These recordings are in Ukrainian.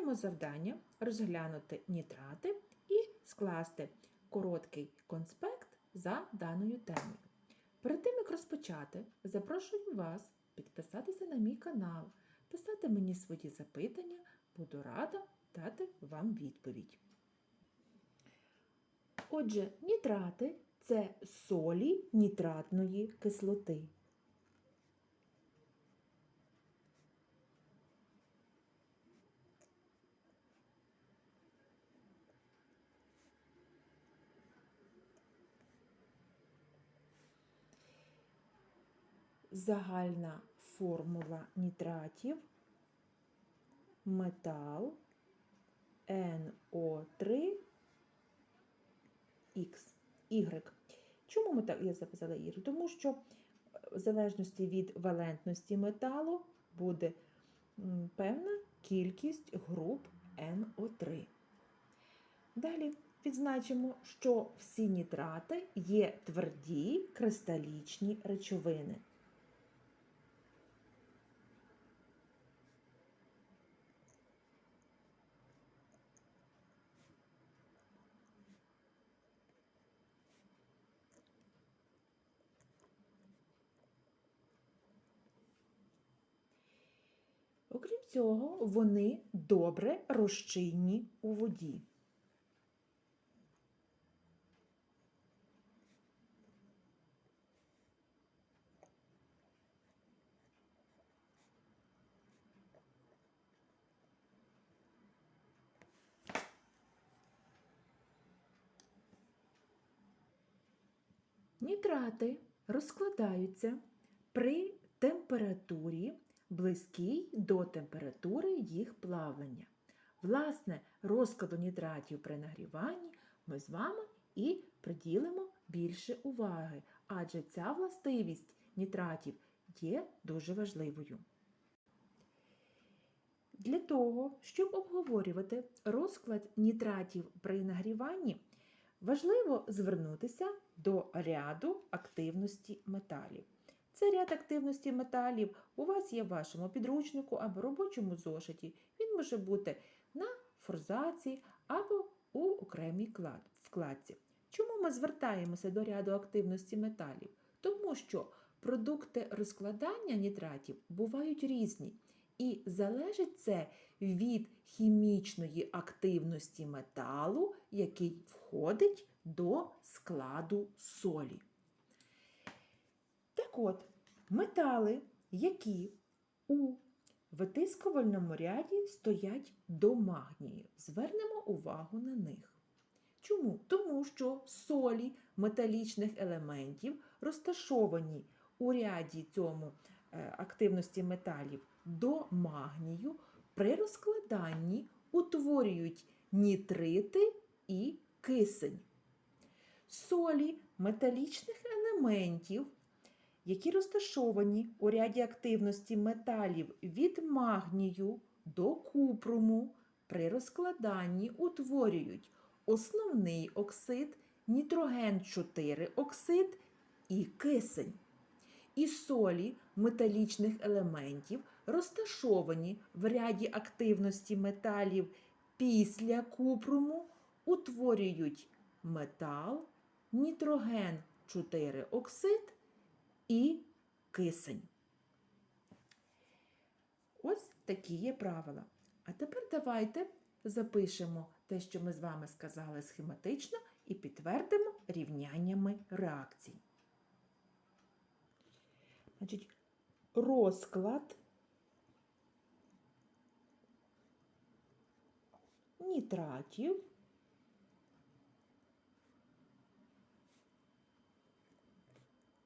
Маємо завдання розглянути нітрати і скласти короткий конспект за даною темою. Перед тим, як розпочати, запрошую вас підписатися на мій канал, писати мені свої запитання, буду рада дати вам відповідь. Отже, нітрати це солі нітратної кислоти. Загальна формула нітратів метал NO3 X, Y. Чому ми так я записала Y? Тому що в залежності від валентності металу буде певна кількість груп NO3. Далі відзначимо, що всі нітрати є тверді кристалічні речовини. Окрім цього, вони добре розчинні у воді. Нітрати розкладаються при температурі близькій до температури їх плавлення. Власне, розкладу нітратів при нагріванні ми з вами і приділимо більше уваги, адже ця властивість нітратів є дуже важливою. Для того, щоб обговорювати розклад нітратів при нагріванні, важливо звернутися до ряду активності металів. Це ряд активності металів у вас є в вашому підручнику або робочому зошиті. Він може бути на форзаці або у окремій вкладці. Чому ми звертаємося до ряду активності металів? Тому що продукти розкладання нітратів бувають різні. І залежить це від хімічної активності металу, який входить до складу солі. Так от, метали, які у витискувальному ряді стоять до магнію. Звернемо увагу на них. Чому? Тому що солі металічних елементів розташовані у ряді цьому е, активності металів до магнію, при розкладанні утворюють нітрити і кисень. Солі металічних елементів які розташовані у ряді активності металів від магнію до купруму, при розкладанні утворюють основний оксид, нітроген 4 оксид і кисень. І солі металічних елементів розташовані в ряді активності металів після купруму, утворюють метал, нітроген 4 оксид і кисень. Ось такі є правила. А тепер давайте запишемо те, що ми з вами сказали схематично, і підтвердимо рівняннями реакцій. Значить, розклад нітратів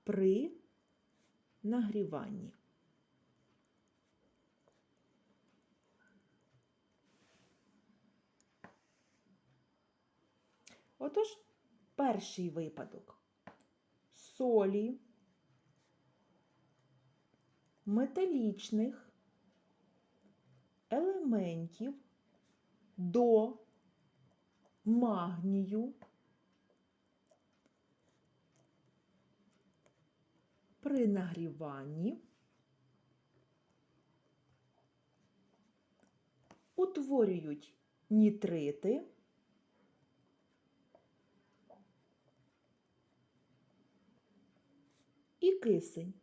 при нагріванні. Отож, перший випадок солі металічних елементів до магнію при нагріванні утворюють нітрити. І кисень.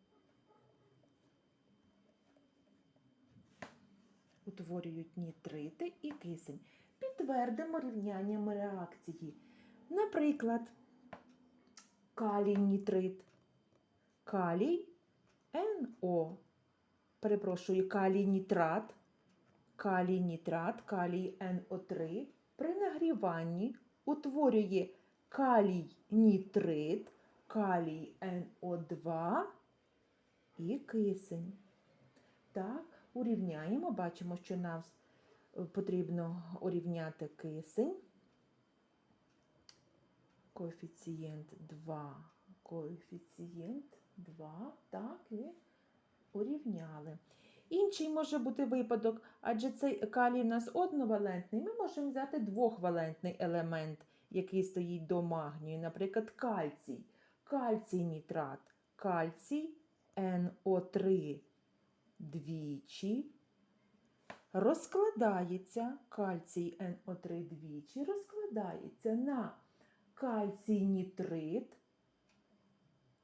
Утворюють нітрити і кисень. Підтвердимо рівнянням реакції. Наприклад, калій нітрит, калій НО. Перепрошую, калій нітрат, калій нітрат, калій НО3 при нагріванні утворює калій нітрит, калій НО2 і кисень. Так, урівняємо, бачимо, що нам потрібно урівняти кисень. Коефіцієнт 2, коефіцієнт 2, так, і урівняли. Інший може бути випадок, адже цей калій у нас одновалентний, ми можемо взяти двохвалентний елемент, який стоїть до магнію, наприклад, кальцій. Кальцій нітрат, кальцій НО3 двічі. Розкладається кальцій НО3 двічі, розкладається на кальцій нітрит,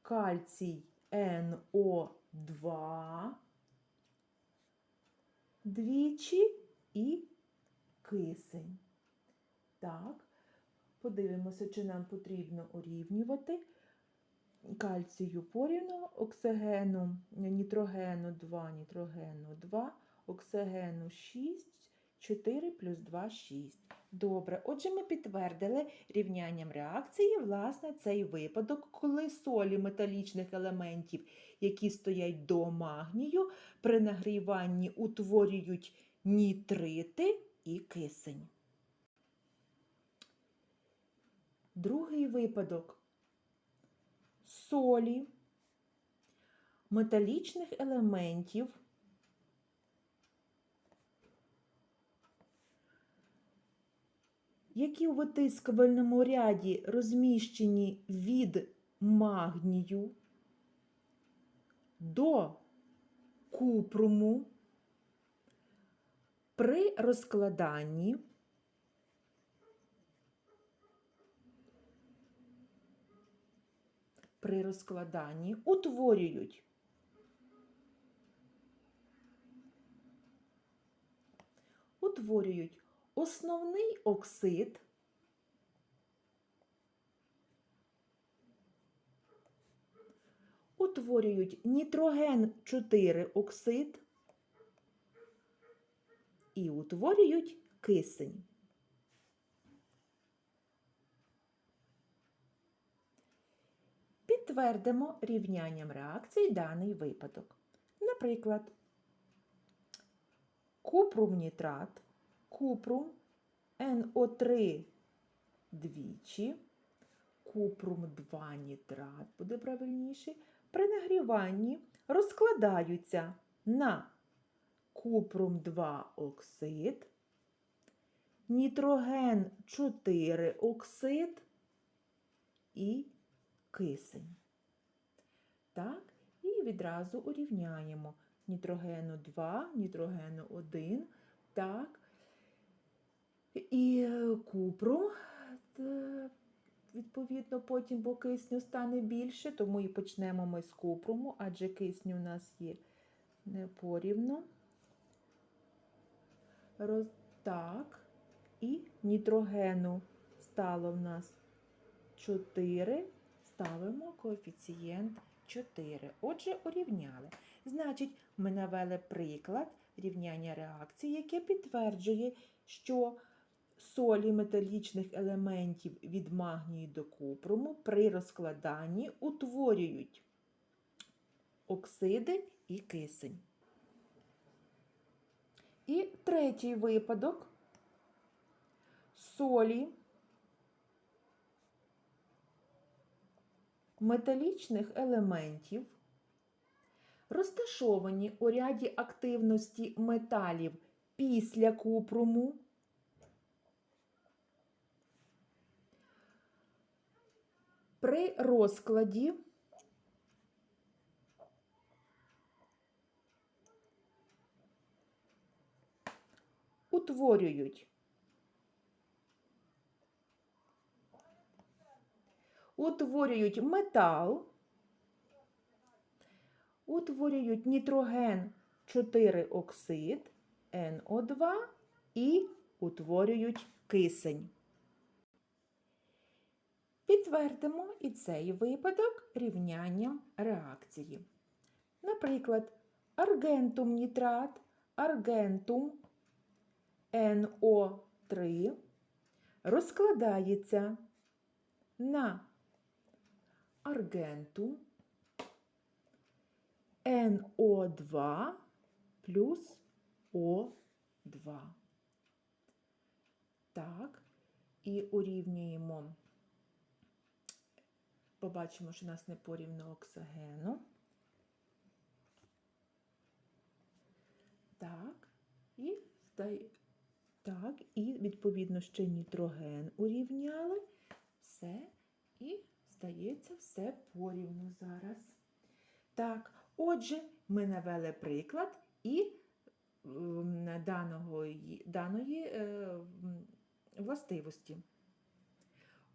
кальцій НО2 двічі і кисень. Так, подивимося, чи нам потрібно урівнювати кальцію порівну, оксигену, нітрогену 2, нітрогену 2, оксигену 6, 4 плюс 2 6. Добре, отже, ми підтвердили рівнянням реакції, власне, цей випадок, коли солі металічних елементів, які стоять до магнію, при нагріванні утворюють нітрити і кисень. Другий випадок. Солі металічних елементів які у витискувальному ряді розміщені від магнію до купруму при розкладанні при розкладанні утворюють утворюють основний оксид утворюють нітроген 4 оксид і утворюють кисень. Підтвердимо рівнянням реакцій даний випадок. Наприклад, купрум нітрат, купрум НО3 двічі, купрум 2 нітрат буде правильніше, при нагріванні розкладаються на купрум 2 оксид, нітроген 4 оксид і кисень. Так, і відразу урівняємо. Нітрогену 2, нітрогену 1, так, і е, купрум, е, відповідно, потім, бо кисню стане більше, тому і почнемо ми з купруму, адже кисню у нас є не порівну. Роз... Так, і нітрогену стало в нас 4, ставимо коефіцієнт 4. Отже, урівняли. Значить, ми навели приклад рівняння реакції, яке підтверджує, що солі металічних елементів від магнію до купруму при розкладанні утворюють оксиди і кисень. І третій випадок солі металічних елементів, розташовані у ряді активності металів після купруму, при розкладі утворюють утворюють метал, утворюють нітроген 4 оксид НО2 і утворюють кисень. Підтвердимо і цей випадок рівнянням реакції. Наприклад, аргентум нітрат, аргентум НО3 розкладається на аргентум НО2 плюс О2. Так, і урівнюємо. Побачимо, що у нас не порівно оксигену. Так, і. Так, і відповідно ще нітроген урівняли. Все, і стається все порівну зараз. Так, отже, ми навели приклад і м, даного, даної е, властивості.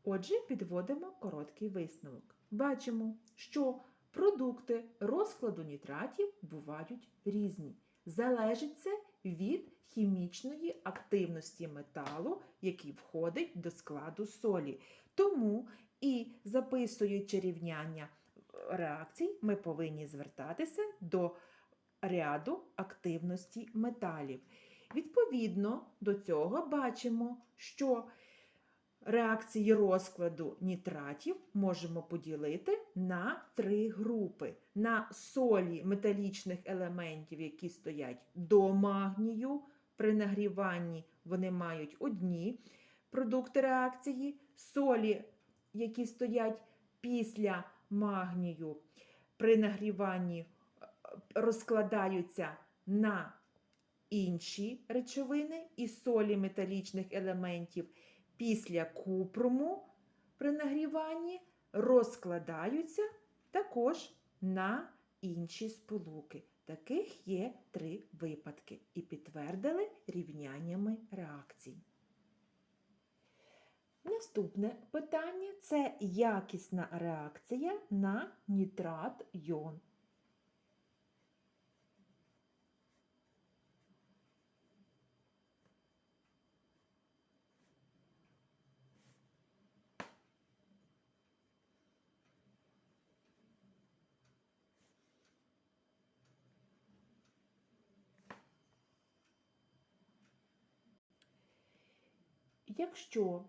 Отже, підводимо короткий висновок. Бачимо, що продукти розкладу нітратів бувають різні. Залежить це від хімічної активності металу, який входить до складу солі. Тому і записуючи рівняння реакцій, ми повинні звертатися до ряду активності металів. Відповідно до цього бачимо, що реакції розкладу нітратів можемо поділити на три групи: на солі металічних елементів, які стоять до магнію. При нагріванні вони мають одні продукти реакції, солі, які стоять після магнію, при нагріванні е, розкладаються на інші речовини і солі металічних елементів після купруму при нагріванні розкладаються також на інші сполуки. Таких є три випадки і підтвердили рівняннями реакцій. Наступне питання це якісна реакція на нітрат йон. Якщо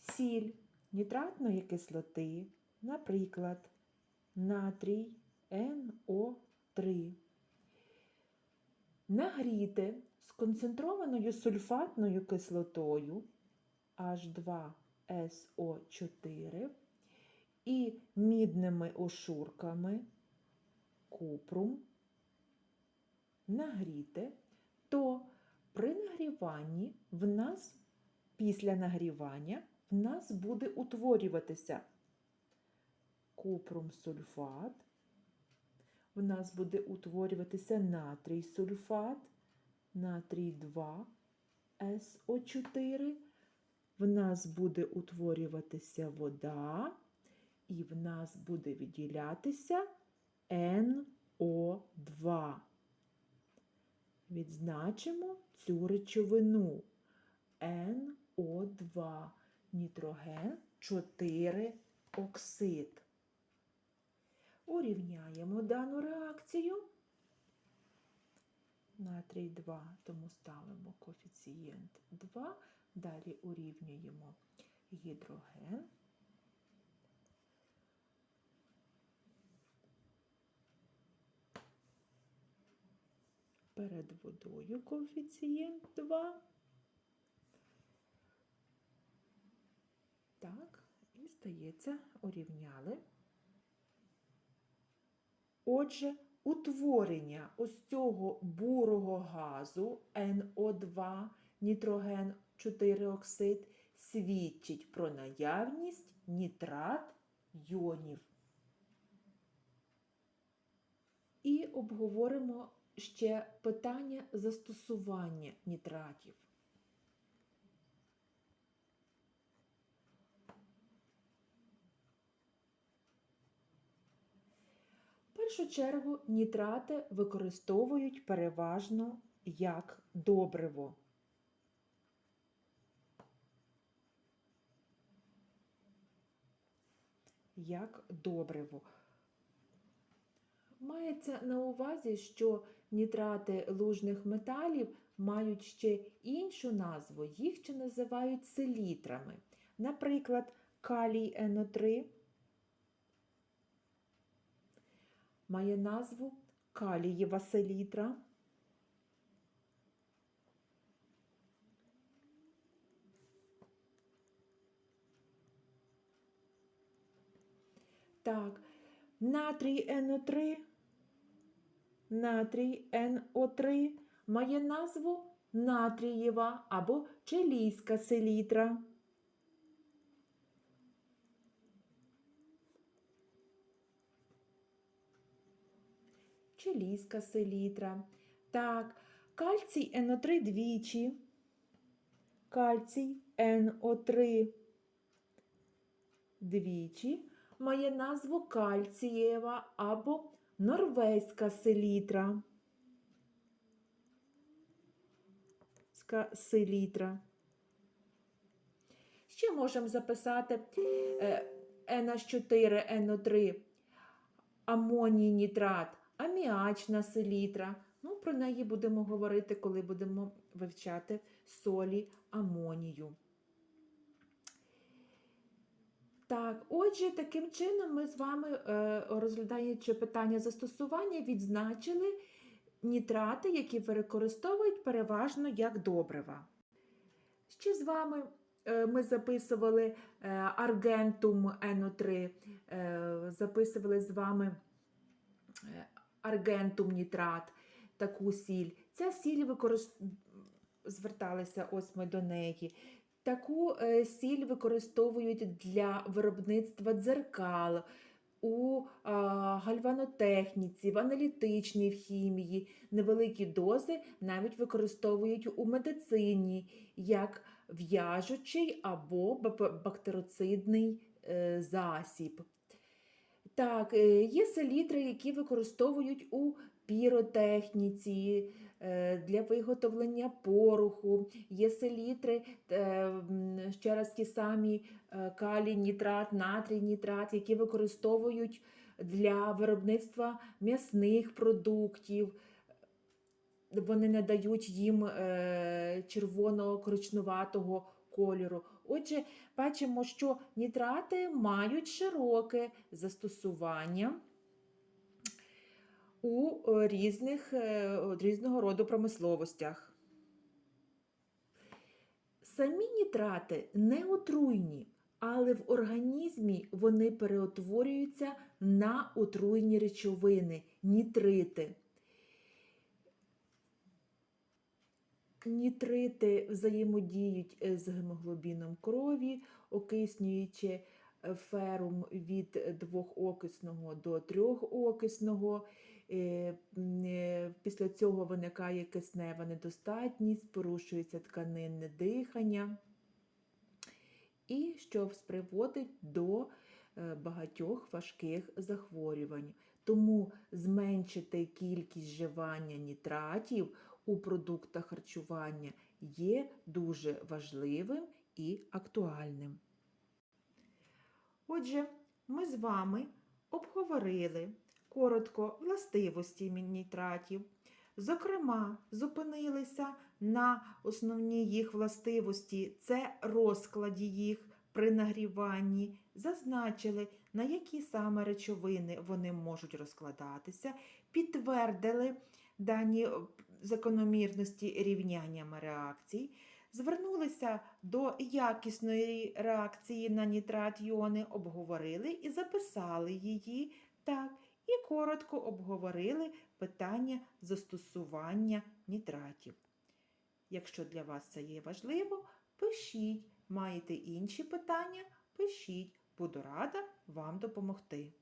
сіль нітратної кислоти, наприклад, натрій НО3, нагріти з концентрованою сульфатною кислотою H2SO4 і мідними ошурками купрум нагріти, то при нагріванні в нас після нагрівання в нас буде утворюватися купрум сульфат, в нас буде утворюватися натрій сульфат, натрій 2 СО4, в нас буде утворюватися вода, і в нас буде відділятися НО2. Відзначимо цю речовину. НО2, нітроген 4 оксид. Урівняємо дану реакцію. Натрій 2, тому ставимо коефіцієнт 2. Далі урівнюємо гідроген. Перед водою коефіцієнт 2. Так, і стається, урівняли. Отже, утворення ось цього бурого газу НО2, нітроген 4 оксид, свідчить про наявність нітрат йонів. І обговоримо ще питання застосування нітратів. Першу чергу нітрати використовують переважно як добриво. Як добриво. Мається на увазі, що нітрати лужних металів мають ще іншу назву, їх ще називають селітрами. Наприклад, калій НО3 має назву калієва селітра. Так, натрій НО3, натрій НО3 має назву натрієва або чилійська селітра. Чилійська селітра. Так, кальцій НО3 двічі. Кальцій НО3 двічі має назву кальцієва або норвезька селітра. Селітра. Ще можемо записати е, NH4, NO3, амоній нітрат, аміачна селітра. Ну, про неї будемо говорити, коли будемо вивчати солі амонію. Так, отже, таким чином ми з вами, е, розглядаючи питання застосування, відзначили нітрати, які використовують переважно як добрива. Ще з вами е, ми записували е, аргентум НО3, е, записували з вами аргентум нітрат, таку сіль. Ця сіль використ... зверталися ось ми до неї. Таку е, сіль використовують для виробництва дзеркал у гальванотехніці, в аналітичній в хімії. Невеликі дози навіть використовують у медицині як в'яжучий або бак- бактерицидний е, засіб. Так, е, є селітри, які використовують у піротехніці е, для виготовлення пороху. Є селітри, е, ще раз ті самі калій, нітрат, натрій, нітрат, які використовують для виробництва м'ясних продуктів. Вони не дають їм е, червоного коричнуватого кольору. Отже, бачимо, що нітрати мають широке застосування у е, різних, е, різного роду промисловостях. Самі нітрати не отруйні, але в організмі вони переутворюються на отруйні речовини, нітрити. Нітрити взаємодіють е, з гемоглобіном крові, окиснюючи е, ферум від двохокисного до трьохокисного. Е, Після цього виникає киснева недостатність, порушується тканинне дихання, і що приводить до багатьох важких захворювань. Тому зменшити кількість вживання нітратів у продуктах харчування є дуже важливим і актуальним. Отже, ми з вами обговорили коротко властивості нітратів. Зокрема, зупинилися на основній їх властивості це розкладі їх при нагріванні, зазначили, на які саме речовини вони можуть розкладатися, підтвердили дані закономірності рівняннями реакцій, звернулися до якісної реакції на нітрат іони, обговорили і записали її так, і коротко обговорили питання застосування нітратів. Якщо для вас це є важливо, пишіть. Маєте інші питання? Пишіть. Буду рада вам допомогти.